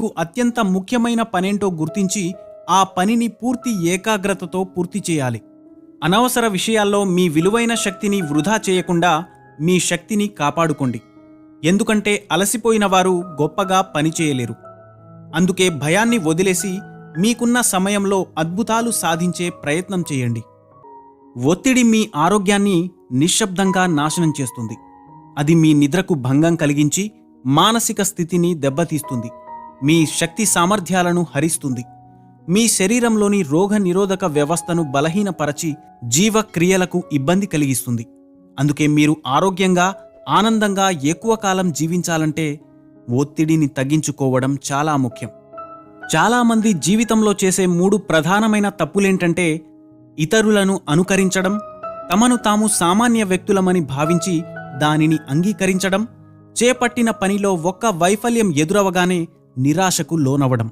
మీకు అత్యంత ముఖ్యమైన పనేంటో గుర్తించి ఆ పనిని పూర్తి ఏకాగ్రతతో పూర్తి చేయాలి. అనవసర విషయాల్లో మీ విలువైన శక్తిని వృధా చేయకుండా మీ శక్తిని కాపాడుకోండి. ఎందుకంటే అలసిపోయిన వారు గొప్పగా పనిచేయలేరు. అందుకే భయాన్ని వదిలేసి మీకున్న సమయంలో అద్భుతాలు సాధించే ప్రయత్నం చేయండి. ఒత్తిడి మీ ఆరోగ్యాన్ని నిశ్శబ్దంగా నాశనం చేస్తుంది. అది మీ నిద్రకు భంగం కలిగించి మానసిక స్థితిని దెబ్బతీస్తుంది. మీ శక్తి సామర్థ్యాలను హరిస్తుంది. మీ శరీరంలోని రోగ నిరోధక వ్యవస్థను బలహీనపరచి జీవక్రియలకు ఇబ్బంది కలిగిస్తుంది. అందుకే మీరు ఆరోగ్యంగా ఆనందంగా ఎక్కువ కాలం జీవించాలంటే ఒత్తిడిని తగ్గించుకోవడం చాలా ముఖ్యం. చాలామంది జీవితంలో చేసే మూడు ప్రధానమైన తప్పులేంటంటే ఇతరులను అనుకరించడం తమను తాము సామాన్య వ్యక్తులమని భావించి దానిని అంగీకరించడం చేపట్టిన పనిలో ఒక్క వైఫల్యం ఎదురవగానే నిరాశకు లోనవడం